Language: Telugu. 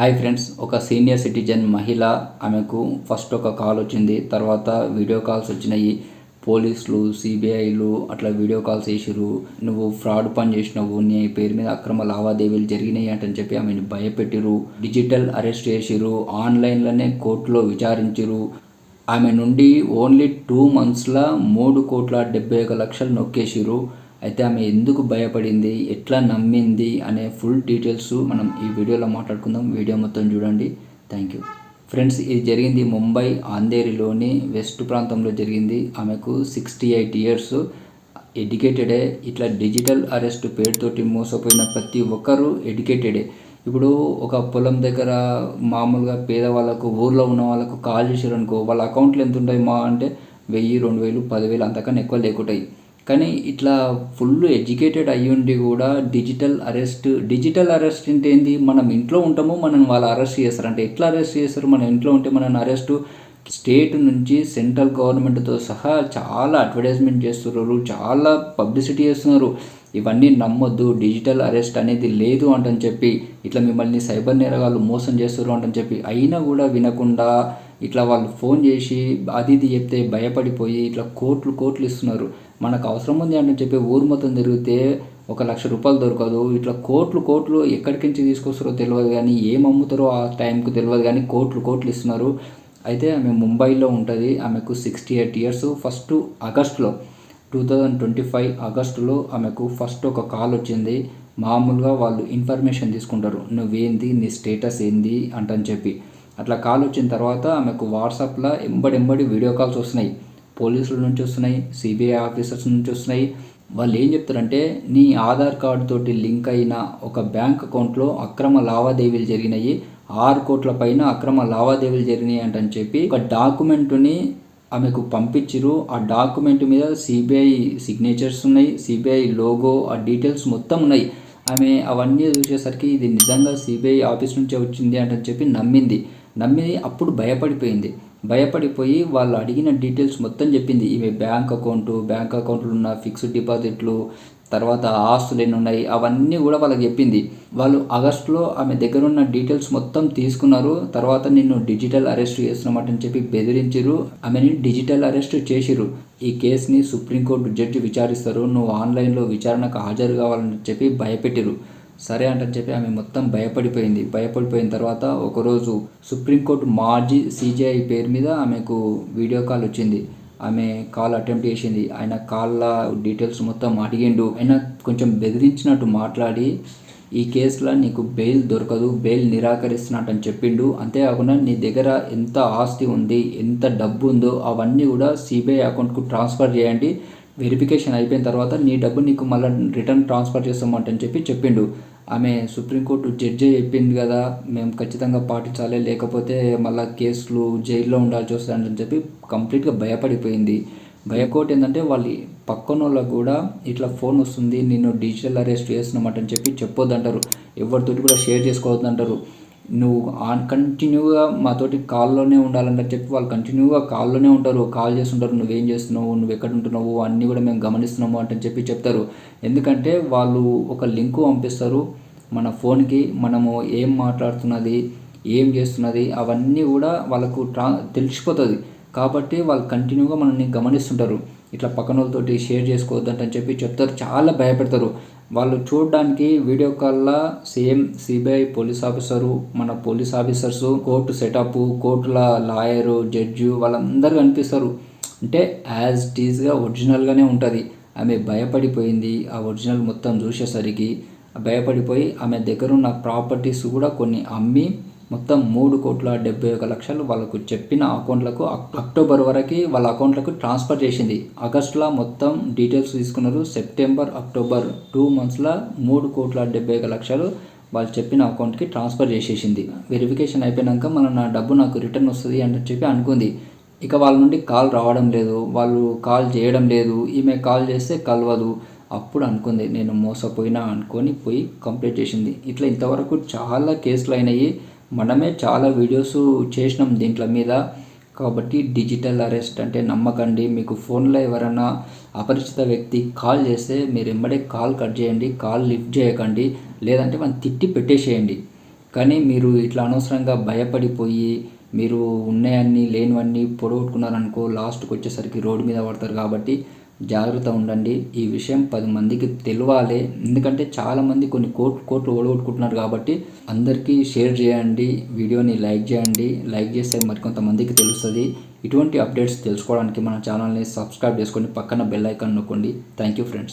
హాయ్ ఫ్రెండ్స్ ఒక సీనియర్ సిటిజన్ మహిళ ఆమెకు ఫస్ట్ ఒక కాల్ వచ్చింది. తర్వాత వీడియో కాల్స్ వచ్చినాయి. పోలీసులు సిబిఐలు అట్లా వీడియో కాల్స్ చేసిరు నువ్వు ఫ్రాడ్ పని చేసినావు నీ పేరు మీద అక్రమ లావాదేవీలు జరిగినాయి అంటని చెప్పి ఆమెను భయపెట్టిరు డిజిటల్ అరెస్ట్ చేసిర్రు. ఆన్లైన్లోనే కోర్టులో విచారించిరు ఆమె నుండి ఓన్లీ టూ మంత్స్లో మూడు కోట్ల డెబ్బై ఒక లక్షలు నొక్కేసిరు అయితే ఆమె ఎందుకు భయపడింది ఎట్లా నమ్మింది అనే ఫుల్ డీటెయిల్స్ మనం ఈ వీడియోలో మాట్లాడుకుందాం. వీడియో మొత్తం చూడండి. థ్యాంక్ యూ ఫ్రెండ్స్ ఇది జరిగింది ముంబై ఆంధేరిలోని వెస్ట్ ప్రాంతంలో జరిగింది. ఆమెకు సిక్స్టీ ఎయిట్ ఇయర్స్ ఎడ్యుకేటెడే ఇట్లా డిజిటల్ అరెస్ట్ పేరుతోటి మోసపోయిన ప్రతి ఒక్కరూ ఎడ్యుకేటెడే ఇప్పుడు ఒక పొలం దగ్గర మామూలుగా పేదవాళ్ళకు ఊర్లో ఉన్న వాళ్ళకు కాల్ చేసారు అనుకో వాళ్ళ అకౌంట్లు ఎంత ఉంటాయి మా అంటే వెయ్యి రెండు వేలు పదివేలు అంతకన్నా ఎక్కువ లేకుంటాయి. కానీ ఇట్లా ఫుల్ ఎడ్యుకేటెడ్ అయ్యి ఉండి కూడా డిజిటల్ అరెస్ట్ డిజిటల్ అరెస్ట్ అంటే ఏంది? మనం ఇంట్లో ఉంటాము మనం వాళ్ళు అరెస్ట్ చేస్తారు. అంటే ఎట్లా అరెస్ట్ చేస్తారు? మన ఇంట్లో ఉంటే మనం అరెస్ట్ స్టేట్ నుంచి సెంట్రల్ గవర్నమెంట్తో సహా చాలా అడ్వర్టైజ్మెంట్ చేస్తున్నారు చాలా పబ్లిసిటీ చేస్తున్నారు. ఇవన్నీ నమ్మొద్దు డిజిటల్ అరెస్ట్ అనేది లేదు అంటని చెప్పి ఇట్లా మిమ్మల్ని సైబర్ నేరగాళ్ళు మోసం చేస్తారు అంటని చెప్పి అయినా కూడా వినకుండా ఇట్లా వాళ్ళు ఫోన్ చేసి అది ఇది చెప్తే భయపడిపోయి ఇట్లా కోట్లు కోట్లు ఇస్తున్నారు. మనకు అవసరం ఉంది అని చెప్పి ఊరు మొత్తం తిరిగితే ఒక లక్ష రూపాయలు దొరకదు. ఇట్లా కోట్లు కోట్లు ఎక్కడికి నుంచి తీసుకొస్తారో తెలియదు కానీ ఏం అమ్ముతారో ఆ టైంకు తెలియదు కానీ కోట్లు కోట్లు ఇస్తున్నారు. అయితే ఆమె ముంబైలో ఉంటుంది. ఆమెకు సిక్స్టీ ఎయిట్ ఇయర్స్ ఫస్ట్ ఆగస్టులో టూ థౌజండ్ ట్వంటీ ఫైవ్ ఆగస్టులో ఆమెకు ఫస్ట్ ఒక కాల్ వచ్చింది. మామూలుగా వాళ్ళు ఇన్ఫర్మేషన్ తీసుకుంటారు. నువ్వేంది? నీ స్టేటస్ ఏంది? అంటని చెప్పి. అట్లా కాల్ వచ్చిన తర్వాత ఆమెకు వాట్సాప్లో ఎంబడెంబడి వీడియో కాల్స్ వస్తున్నాయి. పోలీసుల నుంచి వస్తున్నాయి సిబిఐ ఆఫీసర్స్ నుంచి వస్తున్నాయి. వాళ్ళు ఏం చెప్తారంటే నీ ఆధార్ కార్డు తోటి లింక్ అయిన ఒక బ్యాంక్ అకౌంట్లో అక్రమ లావాదేవీలు జరిగినాయి. ఆరు కోట్ల పైన అక్రమ లావాదేవీలు జరిగినాయి అంటని చెప్పి ఒక డాక్యుమెంట్ని ఆమెకు పంపించిరు ఆ డాక్యుమెంట్ మీద సిబిఐ సిగ్నేచర్స్ ఉన్నాయి. సిబిఐ లోగో ఆ డీటెయిల్స్ మొత్తం ఉన్నాయి. ఆమె అవన్నీ చూసేసరికి ఇది నిజంగా సిబిఐ ఆఫీస్ నుంచే వచ్చింది అంటని చెప్పి నమ్మింది. నమ్మి అప్పుడు భయపడిపోయింది. భయపడిపోయి వాళ్ళు అడిగిన డీటెయిల్స్ మొత్తం చెప్పింది. ఈమె బ్యాంక్ అకౌంటు బ్యాంక్ అకౌంట్లో ఉన్న ఫిక్స్డ్ డిపాజిట్లు తర్వాత ఆస్తులు ఎన్ని ఉన్నాయి అవన్నీ కూడా వాళ్ళకి చెప్పింది. వాళ్ళు ఆగస్టులో ఆమె దగ్గర ఉన్న డీటెయిల్స్ మొత్తం తీసుకున్నారు. తర్వాత నిన్ను డిజిటల్ అరెస్ట్ చేస్తున్నామని చెప్పి బెదిరించారు ఆమెని డిజిటల్ అరెస్ట్ చేసిరు ఈ కేసుని సుప్రీంకోర్టు జడ్జి విచారిస్తారు. నువ్వు ఆన్లైన్లో విచారణకు హాజరు కావాలని చెప్పి భయపెట్టిరు సరే అంటని చెప్పి ఆమె మొత్తం భయపడిపోయింది. భయపడిపోయిన తర్వాత ఒకరోజు సుప్రీంకోర్టు మాజీ సీజీఐ పేరు మీద ఆమెకు వీడియో కాల్ వచ్చింది. ఆమె కాల్ అటెంప్ట్ చేసింది. ఆయన కాళ్ళ డీటెయిల్స్ మొత్తం అడిగిండు. ఆయన కొంచెం బెదిరించినట్టు మాట్లాడి ఈ కేసులో నీకు బెయిల్ దొరకదు బెయిల్ నిరాకరిస్తున్నట్టు అని చెప్పిండు. అంతేకాకుండా నీ దగ్గర ఎంత ఆస్తి ఉంది ఎంత డబ్బు ఉందో అవన్నీ కూడా సిబిఐ అకౌంట్కు ట్రాన్స్ఫర్ చేయండి. వెరిఫికేషన్ అయిపోయిన తర్వాత నీ డబ్బు నీకు మళ్ళీ రిటర్న్ ట్రాన్స్ఫర్ చేస్తామంట అని చెప్పి చెప్పిండు. ఆమె సుప్రీంకోర్టు జడ్జి చెప్పింది కదా మేము ఖచ్చితంగా పాటించాలి లేకపోతే మళ్ళీ కేసులు జైల్లో ఉండాల్సి వస్తుందని చెప్పి కంప్లీట్గా భయపడిపోయింది. భయకోటి ఏంటంటే వాళ్ళు పక్కన వాళ్ళకు కూడా ఇట్లా ఫోన్ వస్తుంది నిన్ను డిజిటల్ అరెస్ట్ చేస్తున్నామట అని చెప్పి చెప్పొద్దంటారు. ఎవరితోటి కూడా షేర్ చేసుకోవద్దంటారు. నువ్వు ఆన్ కంటిన్యూగా మాతోటి కాల్లోనే ఉండాలని చెప్పి. వాళ్ళు కంటిన్యూగా కాల్లోనే ఉంటారు కాల్ చేస్తుంటారు. నువ్వేం చేస్తున్నావు నువ్వు ఎక్కడ ఉంటున్నావు అన్నీ కూడా మేము గమనిస్తున్నాము అంటే చెప్పి చెప్తారు. ఎందుకంటే వాళ్ళు ఒక లింకు పంపిస్తారు మన ఫోన్కి. మనము ఏం మాట్లాడుతున్నది ఏం చేస్తున్నది అవన్నీ కూడా వాళ్ళకు ట్రా తెలిసిపోతుంది. కాబట్టి వాళ్ళు కంటిన్యూగా మనల్ని గమనిస్తుంటారు. ఇట్లా పక్కన వాళ్ళతోటి షేర్ చేసుకోవద్దంటని చెప్పి చెప్తారు. చాలా భయపెడతారు. వాళ్ళు చూడడానికి వీడియో కాల్లో సేమ్ సిబిఐ పోలీస్ ఆఫీసరు మన పోలీస్ ఆఫీసర్స్ కోర్టు సెటప్ కోర్టుల లాయరు జడ్జు వాళ్ళందరూ కనిపిస్తారు. అంటే యాజ్ టీజ్గా ఒరిజినల్గానే ఉంటుంది. ఆమె భయపడిపోయింది. ఆ ఒరిజినల్ మొత్తం చూసేసరికి భయపడిపోయి ఆమె దగ్గర ఉన్న ప్రాపర్టీస్ కూడా కొన్ని అమ్మి మొత్తం మూడు కోట్ల డెబ్బై ఒక లక్షలు వాళ్ళకు చెప్పిన అకౌంట్లకు అక్టోబర్ వరకు వాళ్ళ అకౌంట్లకు ట్రాన్స్ఫర్ చేసింది. ఆగస్టులో మొత్తం డీటెయిల్స్ తీసుకున్నారు. సెప్టెంబర్ అక్టోబర్ టూ మంత్స్లో మూడు కోట్ల డెబ్బై ఒక లక్షలు వాళ్ళు చెప్పిన అకౌంట్కి ట్రాన్స్ఫర్ చేసేసింది. వెరిఫికేషన్ అయిపోయాక మన నా డబ్బు నాకు రిటర్న్ వస్తుంది అని చెప్పి అనుకుంది. ఇక వాళ్ళ నుండి కాల్ రావడం లేదు. వాళ్ళు కాల్ చేయడం లేదు. ఈమె కాల్ చేస్తే కలవదు. అప్పుడు అనుకుంది నేను మోసపోయినా అనుకొని పోయి కంప్లీట్ చేసింది. ఇట్లా ఇంతవరకు చాలా కేసులు అయినాయి. మనమే చాలా వీడియోస్ చేసినాం దీంట్లో మీద. కాబట్టి డిజిటల్ అరెస్ట్ అంటే నమ్మకండి. మీకు ఫోన్లో ఎవరైనా అపరిచిత వ్యక్తి కాల్ చేస్తే మీరు ఎంబడే కాల్ కట్ చేయండి కాల్ లిఫ్ట్ చేయకండి లేదంటే మనం తిట్టి పెట్టేసేయండి. కానీ మీరు ఇట్లా అనవసరంగా భయపడిపోయి మీరు ఉన్నాయన్నీ లేనివన్నీ పొడగొట్టుకున్నారనుకో లాస్ట్కి వచ్చేసరికి రోడ్డు మీద పడతారు కాబట్టి జాగ్రత్త ఉండండి. ఈ విషయం పది మందికి తెలియాలి ఎందుకంటే చాలామంది కొన్ని కోట్లు కోట్లు ఓడగొట్టుకుంటున్నారు కాబట్టి అందరికీ షేర్ చేయండి వీడియోని లైక్ చేయండి. లైక్ చేస్తే మరికొంతమందికి తెలుస్తుంది. ఇటువంటి అప్డేట్స్ తెలుసుకోవడానికి మన ఛానల్ని సబ్స్క్రైబ్ చేసుకొని పక్కన బెల్ ఐకాన్ నొక్కండి. Thank you friends